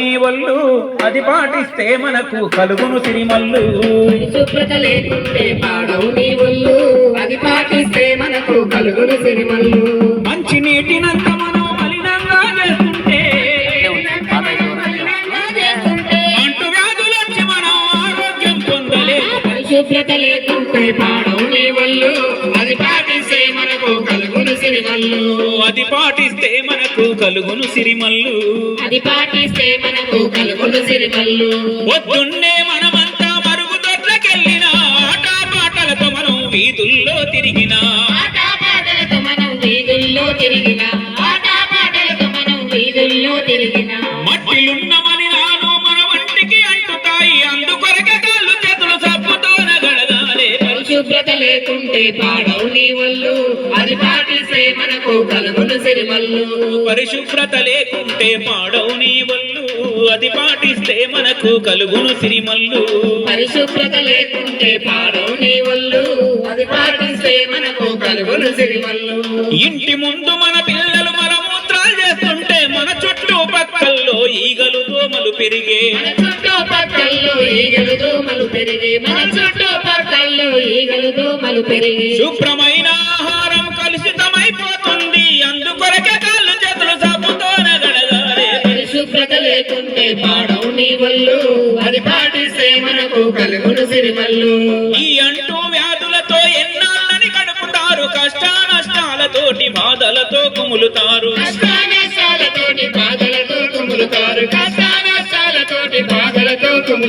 నీ వల్లు అది పాటిస్తే మనకు కలుగును సిరిమల్లు. పరిశుభ్రత లేకుంటే పాడవు నీ ఒళ్ళు. అది పాటిస్తే మనకు కలుగును సిరిమల్లు. మంచి నీటినంత మనం మలినంగా చేస్తుంటే అంటు వ్యాధులొచ్చి మనం ఆరోగ్యం పొందలేదు పరిశుభ్రత లేకుంటే పాడవు నీ ఒళ్ళు. అది పాటిస్తే మనకు కలుగును సిరిమల్లు. అది పాటిస్తే మనకు కలుగును సిరిమల్లు. అది పాటిస్తే మనకు కలుగును సిరిమల్లు. పొద్దున్నే మనమంతా మరుగుదొడ్లకెళ్ళిన ఆట పాటలతో మనం వీధుల్లో తిరిగిన. ఆటపాటలతో మనం వీధుల్లో తిరిగిన. ఆటపాటలతో మనం వీధుల్లో తిరిగిన. పరిశుభ్రత లేకుంటే పాడవు నీ ఒళ్ళు. అది పాటిస్తే మనకు కలుగును సిరిమల్లు. పరిశుభ్రత లేకుంటే పాడవు నీ వల్లు అది పాటిస్తే మనకు కలుగును సిరిమల్లు. పరిశుభ్రత లేకుంటే పాడవు నీ ఒళ్ళు. అది పాటిస్తే మనకు కలుగును సిరిమల్లు. ఇంటి ముందు మన పిల్లలు మలమూత్రాలు చేస్తుంటే మన చుట్టూ పక్కల్లో ఈగలు దోమలు పెరిగే మన పక్కల్లో ఈగలు దోమలు పెరిగి మన చుట్టూ పక్కల్లో ఈగలు దోమలు పెరిగి. శుభ్రమైన ఆహారం కలుషితమైపోతుంది. అందుకొరకే కాళ్ళు చేతులు సబ్బుతోన గడగాలే పరిశుభ్రత లేకుంటే పాడవు నీ ఒళ్ళు. అది పాటిస్తే మనకు కలుగును సిరిమల్లు. ఈ అంటూ వ్యాధులతో ఎన్నాళ్ళని గడుపుతారు. కష్ట నష్టాలతోటి బాధలతో కుములుతారు. కష్టానష్టాలతోటి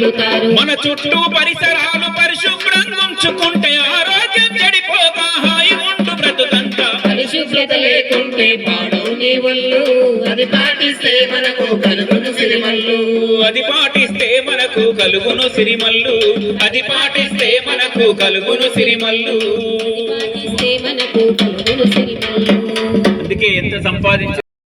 కుములుతారు మన చుట్టూ పరిసరాలు పరిశుభ్రంగా ఉంచుకుంటే ఆరోగ్యం చెడిపోగా హాయి బ్రతుకంతా. పరిశుభ్రత లేకుంటే పాడవు నీ ఒళ్ళు. అది పాటిస్తే మనకు కలుగును సిరిమల్లు. అది పాటిస్తే మనకు కలుగును సిరిమల్లు. అది పాటిస్తే మనకు కలుగును సిరిమల్లు. పాటిస్తే మనకు కలుగును సిరిమల్లు. అందుకే ఎంత సంపాదించిన